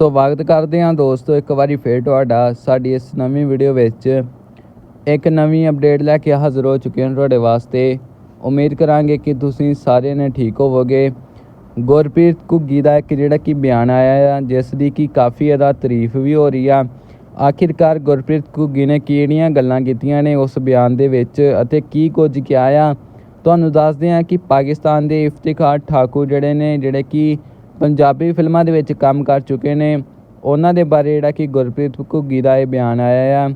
ਸਵਾਗਤ ਕਰਦੇ ਹਾਂ ਦੋਸਤੋ, ਇੱਕ ਵਾਰੀ ਫੇਰ ਤੁਹਾਡਾ ਸਾਡੀ ਇਸ ਨਵੀਂ ਵੀਡੀਓ ਵਿੱਚ। ਇੱਕ ਨਵੀਂ ਅਪਡੇਟ ਲੈ ਕੇ ਹਾਜ਼ਰ ਹੋ ਚੁੱਕੇ ਹਾਂ ਤੁਹਾਡੇ ਵਾਸਤੇ। ਉਮੀਦ ਕਰਾਂਗੇ ਕਿ ਤੁਸੀਂ ਸਾਰੇ ਨੇ ਠੀਕ ਹੋਵੋਗੇ। ਗੁਰਪ੍ਰੀਤ ਘੁੱਗੀ ਦਾ ਇੱਕ ਜਿਹੜਾ ਕਿ ਬਿਆਨ ਆਇਆ ਆ, ਜਿਸ ਦੀ ਕਿ ਕਾਫੀ ਜ਼ਿਆਦਾ ਤਾਰੀਫ ਵੀ ਹੋ ਰਹੀ ਆ। ਆਖਿਰਕਾਰ ਗੁਰਪ੍ਰੀਤ ਘੁੱਗੀ ਨੇ ਕਿਹੜੀਆਂ ਗੱਲਾਂ ਕੀਤੀਆਂ ਨੇ ਉਸ ਬਿਆਨ ਦੇ ਵਿੱਚ ਅਤੇ ਕੀ ਕੁਝ ਕਿਹਾ ਆ? ਤੁਹਾਨੂੰ ਦੱਸਦੇ ਹਾਂ ਕਿ ਪਾਕਿਸਤਾਨ ਦੇ ਇਫਤਿਖਾਰ ਠਾਕੁਰ ਜਿਹੜੇ ਨੇ, ਜਿਹੜੇ ਕਿ ਪੰਜਾਬੀ ਫਿਲਮਾਂ ਦੇ ਵਿੱਚ ਕੰਮ ਕਰ ਚੁੱਕੇ ਨੇ। ਉਹਨਾਂ ਦੇ ਬਾਰੇ ਜਿਹੜਾ ਕਿ ਗੁਰਪ੍ਰੀਤ ਘੁੱਗੀ ਦਾ ਇਹ ਬਿਆਨ ਆਇਆ ਆ।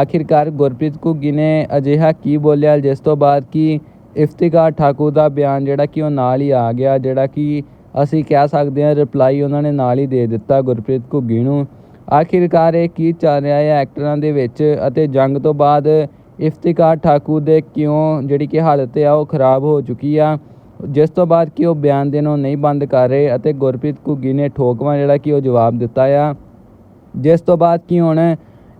ਆਖਿਰਕਾਰ ਗੁਰਪ੍ਰੀਤ ਘੁੱਗੀ ਨੇ ਅਜਿਹਾ ਕੀ ਬੋਲਿਆ, ਜਿਸ ਤੋਂ ਬਾਅਦ ਕਿ ਇਫਤਿਕਾਰ ਠਾਕੁਰ ਦਾ ਬਿਆਨ ਜਿਹੜਾ ਕਿ ਉਹ ਨਾਲ ਹੀ ਆ ਗਿਆ, ਜਿਹੜਾ ਕਿ ਅਸੀਂ ਕਹਿ ਸਕਦੇ ਹਾਂ ਰਿਪਲਾਈ ਉਹਨਾਂ ਨੇ ਨਾਲ ਹੀ ਦੇ ਦਿੱਤਾ ਗੁਰਪ੍ਰੀਤ ਘੁੱਗੀ ਨੂੰ। ਆਖਿਰਕਾਰ ਇਹ ਕੀ ਚੱਲ ਰਿਹਾ ਹੈ ਐਕਟਰਾਂ ਦੇ ਵਿੱਚ ਅਤੇ ਜੰਗ ਤੋਂ ਬਾਅਦ ਇਫਤਿਕਾਰ ਠਾਕੁਰ ਦੇ ਕਿਉਂ ਜਿਹੜੀ ਕਿ ਹਾਲਤ ਆ ਉਹ ਖਰਾਬ ਹੋ ਚੁੱਕੀ ਆ? ਜਿਸ ਤੋਂ ਬਾਅਦ ਕਿ ਉਹ ਬਿਆਨ ਦੇਣੋਂ ਨਹੀਂ ਬੰਦ ਕਰ ਰਹੇ ਅਤੇ ਗੁਰਪ੍ਰੀਤ ਘੁੱਗੀ ਨੇ ਠੋਕਵਾਂ ਜਿਹੜਾ ਕਿ ਉਹ ਜਵਾਬ ਦਿੱਤਾ ਆ। ਜਿਸ ਤੋਂ ਬਾਅਦ ਕਿ ਹੁਣ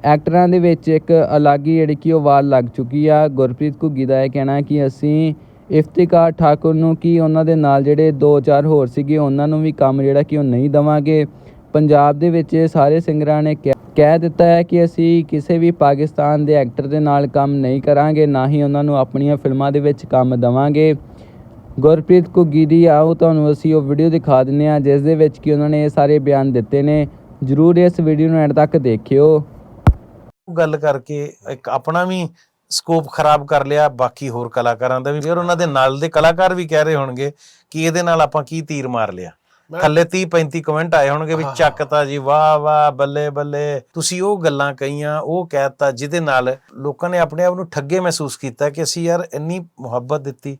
ਐਕਟਰਾਂ ਦੇ ਵਿੱਚ ਇੱਕ ਅਲੱਗ ਹੀ ਜਿਹੜੀ ਕਿ ਉਹ ਵਾਲ ਲੱਗ ਚੁੱਕੀ ਆ। ਗੁਰਪ੍ਰੀਤ ਘੁੱਗੀ ਦਾ ਇਹ ਕਹਿਣਾ ਕਿ ਅਸੀਂ ਇਫਤਿਕਾਰ ਠਾਕੁਰ ਨੂੰ ਕੀ ਉਹਨਾਂ ਦੇ ਨਾਲ ਜਿਹੜੇ ਦੋ ਚਾਰ ਹੋਰ ਸੀਗੇ ਉਹਨਾਂ ਨੂੰ ਵੀ ਕੰਮ ਜਿਹੜਾ ਕਿ ਉਹ ਨਹੀਂ ਦਵਾਂਗੇ। ਪੰਜਾਬ ਦੇ ਵਿੱਚ ਸਾਰੇ ਸਿੰਗਰਾਂ ਨੇ ਕਹਿ ਕਹਿ ਦਿੱਤਾ ਹੈ ਕਿ ਅਸੀਂ ਕਿਸੇ ਵੀ ਪਾਕਿਸਤਾਨ ਦੇ ਐਕਟਰ ਦੇ ਨਾਲ ਕੰਮ ਨਹੀਂ ਕਰਾਂਗੇ, ਨਾ ਹੀ ਉਹਨਾਂ ਨੂੰ ਆਪਣੀਆਂ ਫਿਲਮਾਂ ਦੇ ਵਿੱਚ ਕੰਮ ਦਵਾਂਗੇ। ਗੁਰਪ੍ਰੀਤ ਘੁੱਗੀ ਦੀ ਆਓ ਤੁਹਾਨੂੰ ਅਸੀਂ ਉਹ ਵੀਡੀਓ ਦਿਖਾ ਦਿੰਨੇ ਆ ਜਿਸ ਦੇ ਵਿੱਚ ਕਿ ਉਹਨਾਂ ਨੇ ਇਹ ਸਾਰੇ ਬਿਆਨ ਦਿੱਤੇ ਨੇ। ਜਰੂਰ ਇਸ ਵੀਡੀਓ ਨੂੰ ਐਂਡ ਤੱਕ ਦੇਖਿਓ। ਗੱਲ ਕਰਕੇ ਇੱਕ ਆਪਣਾ ਵੀ ਸਕੋਪ ਖਰਾਬ ਕਰ ਲਿਆ ਬਾਕੀ ਹੋਰ ਕਲਾਕਾਰਾਂ ਦਾ ਵੀ। ਫਿਰ ਉਹਨਾਂ ਦੇ ਨਾਲ ਦੇ ਕਲਾਕਾਰ ਵੀ ਕਹਿ ਰਹੇ ਹੋਣਗੇ ਕਿ ਇਹਦੇ ਨਾਲ ਆਪਾਂ ਕੀ ਤੀਰ ਮਾਰ ਲਿਆ। ਥੱਲੇ 30 35 ਕਮੈਂਟ ਆਏ ਹੋਣਗੇ ਵੀ ਹਾਂ। ਚੱਕਤਾ ਜੀ ਵਾਹ ਵਾਹ ਬੱਲੇ ਬੱਲੇ। ਤੁਸੀਂ ਉਹ ਗੱਲਾਂ ਕਹੀਆਂ ਉਹ ਕਹਿਤਾ ਜਿਹਦੇ ਨਾਲ ਲੋਕਾਂ ਨੇ ਆਪਣੇ ਆਪ ਨੂੰ ਠੱਗੇ ਮਹਿਸੂਸ ਕੀਤਾ ਕਿ ਅਸੀਂ ਯਾਰ ਇੰਨੀ ਮੁਹੱਬਤ ਦਿੱਤੀ।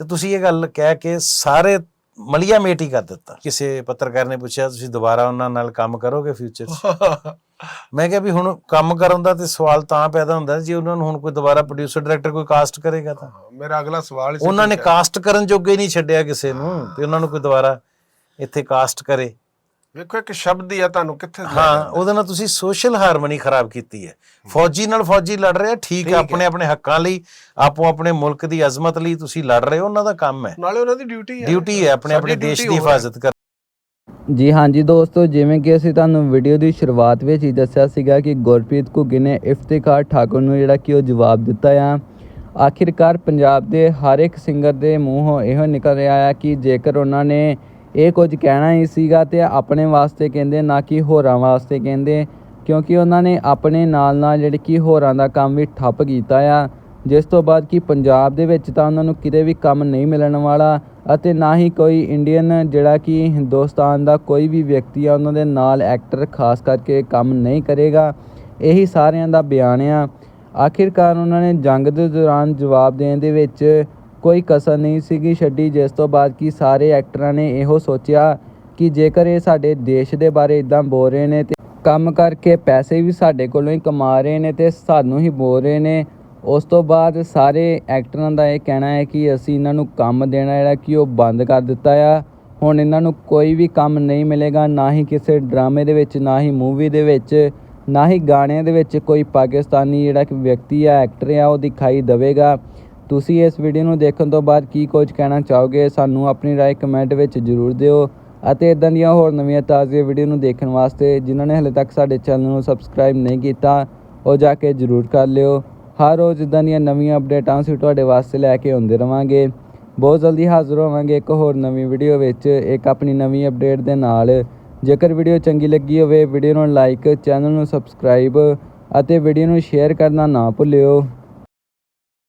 ਤੇ ਤੁਸੀਂ ਇਹ ਗੱਲ ਕਹਿ ਕੇ ਸਾਰੇ ਮਲੀਆ ਮੇਟ ਹੀ ਕਰ ਦਿੱਤਾ। ਕਿਸੇ ਪੱਤਰਕਾਰ ਨੇ ਪੁੱਛਿਆ ਤੁਸੀਂ ਦੁਬਾਰਾ ਉਹਨਾਂ ਨਾਲ ਕੰਮ ਕਰੋਗੇ ਫਿਊਚਰ 'ਚ? ਮੈਂ ਕਿਹਾ ਵੀ ਹੁਣ ਕੰਮ ਕਰਨ ਦਾ ਤੇ ਸਵਾਲ ਤਾਂ ਪੈਦਾ ਹੁੰਦਾ ਜੇ ਉਹਨਾਂ ਨੂੰ ਹੁਣ ਕੋਈ ਦੁਬਾਰਾ ਪ੍ਰੋਡਿਊਸਰ ਡਾਇਰੈਕਟਰ ਕੋਈ ਕਾਸਟ ਕਰੇਗਾ ਤਾਂ। ਮੇਰਾ ਅਗਲਾ ਸਵਾਲ ਉਹਨਾਂ ਨੇ ਕਾਸਟ ਕਰਨ ਜੋਗੇ ਨਹੀਂ ਛੱਡਿਆ ਕਿਸੇ ਨੂੰ ਤੇ ਉਹਨਾਂ ਨੂੰ ਕੋਈ ਦੁਬਾਰਾ ਇੱਥੇ ਕਾਸਟ ਕਰੇ। ਵੇਖੋ ਇੱਕ ਸ਼ਬਦ ਹੀ ਆ ਤੁਹਾਨੂੰ ਕਿੱਥੇ ਹਾਂ। ਉਹਦੇ ਨਾਲ ਤੁਸੀਂ ਸੋਸ਼ਲ ਹਾਰਮਨੀ ਖਰਾਬ ਕੀਤੀ ਹੈ ਫੌਜੀ ਨਾਲ ਫੌਜੀ ਲੜ ਰਿਹਾ ਠੀਕ ਹੈ। ਆਪਣੇ ਆਪਣੇ ਹੱਕਾਂ ਲਈ ਆਪੋ ਆਪਣੇ ਮੁਲਕ ਦੀ ਅਜ਼ਮਤ ਲਈ ਤੁਸੀਂ ਲੜ ਰਹੇ ਹੋ ਉਹਨਾਂ ਦਾ ਕੰਮ ਹੈ ਨਾਲੇ ਉਹਨਾਂ ਦੀ ਡਿਊਟੀ ਹੈ ਡਿਊਟੀ ਹੈ ਆਪਣੇ ਆਪਣੇ ਦੇਸ਼ ਦੀ। ਹਿਫਾਜ਼ਤ ਕਰ ਜੀ ਹਾਂਜੀ ਦੋਸਤੋ ਜਿਵੇਂ ਕਿ ਅਸੀਂ ਤੁਹਾਨੂੰ ਵੀਡੀਓ ਦੀ ਸ਼ੁਰੂਆਤ ਵਿੱਚ ਹੀ ਦੱਸਿਆ ਸੀਗਾ ਕਿ ਗੁਰਪ੍ਰੀਤ ਘੁੱਗੀ ਨੇ ਇਫਤਿਖਾਰ ਠਾਕੁਰ ਨੂੰ ਜਿਹੜਾ ਕਿ ਉਹ ਜਵਾਬ ਦਿੱਤਾ ਆ ਆਖਿਰਕਾਰ ਪੰਜਾਬ ਦੇ ਹਰ ਇੱਕ ਸਿੰਗਰ ਦੇ ਮੂੰਹੋਂ ਇਹੋ ਨਿਕਲ ਰਿਹਾ ਆ ਕਿ ਜੇਕਰ ਉਹਨਾਂ ਨੇ ਇਹ ਕੁਝ ਕਹਿਣਾ ਹੀ ਸੀਗਾ ਤੇ ਆਪਣੇ ਵਾਸਤੇ ਕਹਿੰਦੇ, ਨਾ ਕਿ ਹੋਰਾਂ ਵਾਸਤੇ ਕਹਿੰਦੇ, ਕਿਉਂਕਿ ਉਹਨਾਂ ਨੇ ਆਪਣੇ ਨਾਲ ਨਾਲ ਜਿਹੜੇ ਕਿ ਹੋਰਾਂ ਦਾ ਕੰਮ ਵੀ ਠੱਪ ਕੀਤਾ ਆ। ਜਿਸ ਤੋਂ ਬਾਅਦ ਕਿ ਪੰਜਾਬ ਦੇ ਵਿੱਚ ਤਾਂ ਉਹਨਾਂ ਨੂੰ ਕਿਤੇ ਵੀ ਕੰਮ ਨਹੀਂ ਮਿਲਣ ਵਾਲਾ ਅਤੇ ਨਾ ਹੀ ਕੋਈ ਇੰਡੀਅਨ ਜਿਹੜਾ ਕਿ ਹਿੰਦੁਸਤਾਨ ਦਾ ਕੋਈ ਵੀ ਵਿਅਕਤੀ ਆ, ਉਹਨਾਂ ਦੇ ਨਾਲ ਐਕਟਰ ਖਾਸ ਕਰਕੇ ਕੰਮ ਨਹੀਂ ਕਰੇਗਾ। ਇਹੀ ਸਾਰਿਆਂ ਦਾ ਬਿਆਨ ਆ। ਆਖਿਰਕਾਰ ਉਹਨਾਂ ਨੇ ਜੰਗ ਦੇ ਦੌਰਾਨ ਜਵਾਬ ਦੇਣ ਦੇ ਵਿੱਚ ਕੋਈ ਕਸਰ ਨਹੀਂ ਸੀਗੀ ਛੱਡੀ, ਜਿਸ ਤੋਂ ਬਾਅਦ ਕਿ ਸਾਰੇ ਐਕਟਰਾਂ ਨੇ ਇਹੋ ਸੋਚਿਆ ਕਿ ਜੇਕਰ ਇਹ ਸਾਡੇ ਦੇਸ਼ ਦੇ ਬਾਰੇ ਇਦਾਂ ਬੋਲ ਰਹੇ ਨੇ ਤੇ ਕੰਮ ਕਰਕੇ ਪੈਸੇ ਵੀ ਸਾਡੇ ਕੋਲੋਂ ਹੀ ਕਮਾ ਰਹੇ ਨੇ ਤੇ ਸਾਨੂੰ ਹੀ ਬੋਲ ਰਹੇ ਨੇ, ਉਸ ਤੋਂ ਬਾਅਦ ਸਾਰੇ ਐਕਟਰਾਂ ਦਾ ਇਹ ਕਹਿਣਾ ਹੈ ਕਿ ਅਸੀਂ ਇਹਨਾਂ ਨੂੰ ਕੰਮ ਦੇਣਾ ਜਿਹੜਾ ਕਿ ਉਹ ਬੰਦ ਕਰ ਦਿੱਤਾ ਆ। ਹੁਣ ਇਹਨਾਂ ਨੂੰ ਕੋਈ ਵੀ ਕੰਮ ਨਹੀਂ ਮਿਲੇਗਾ, ਨਾ ਹੀ ਕਿਸੇ ਡਰਾਮੇ ਦੇ ਵਿੱਚ, ਨਾ ਹੀ ਮੂਵੀ ਦੇ ਵਿੱਚ, ਨਾ ਹੀ ਗਾਣਿਆਂ ਦੇ ਵਿੱਚ ਕੋਈ ਪਾਕਿਸਤਾਨੀ ਜਿਹੜਾ ਕਿ ਵਿਅਕਤੀ ਆ ਐਕਟਰ ਆ, ਉਹ ਦਿਖਾਈ ਦੇਵੇਗਾ। ਤੁਸੀਂ ਇਸ ਵੀਡੀਓ ਨੂੰ ਦੇਖਣ ਤੋਂ ਬਾਅਦ ਕੀ ਕੁਝ ਕਹਿਣਾ ਚਾਹੋਗੇ, ਸਾਨੂੰ ਆਪਣੀ ਰਾਏ ਕਮੈਂਟ ਵਿੱਚ ਜ਼ਰੂਰ ਦਿਓ ਅਤੇ ਇਦਾਂ ਦੀਆਂ ਹੋਰ ਨਵੀਆਂ ਤਾਜ਼ੀਆਂ ਵੀਡੀਓ ਨੂੰ ਦੇਖਣ ਵਾਸਤੇ ਜਿਨ੍ਹਾਂ ਨੇ ਹਲੇ ਤੱਕ ਸਾਡੇ ਚੈਨਲ ਨੂੰ ਸਬਸਕ੍ਰਾਈਬ ਨਹੀਂ ਕੀਤਾ, ਉਹ ਜਾ ਕੇ ਜ਼ਰੂਰ ਕਰ ਲਿਓ। ਹਰ ਰੋਜ਼ ਇਦਾਂ ਦੀਆਂ ਨਵੀਆਂ ਅਪਡੇਟਾਂ ਅਸੀਂ ਤੁਹਾਡੇ ਵਾਸਤੇ ਲੈ ਕੇ ਆਉਂਦੇ ਰਵਾਂਗੇ। ਬਹੁਤ ਜਲਦੀ ਹਾਜ਼ਰ ਹੋਵਾਂਗੇ ਇੱਕ ਹੋਰ ਨਵੀਂ ਵੀਡੀਓ ਵਿੱਚ। ਇੱਕ ਆਪਣੀ ਨਵੀਂ ਅਪਡੇਟ ਦੇ ਨਾਲ। ਜੇਕਰ ਵੀਡੀਓ ਚੰਗੀ ਲੱਗੀ ਹੋਵੇ ਵੀਡੀਓ ਨੂੰ ਲਾਈਕ ਚੈਨਲ ਨੂੰ ਸਬਸਕ੍ਰਾਈਬ ਅਤੇ ਵੀਡੀਓ ਨੂੰ ਸ਼ੇਅਰ ਕਰਨਾ ਨਾ ਭੁੱਲਿਓ।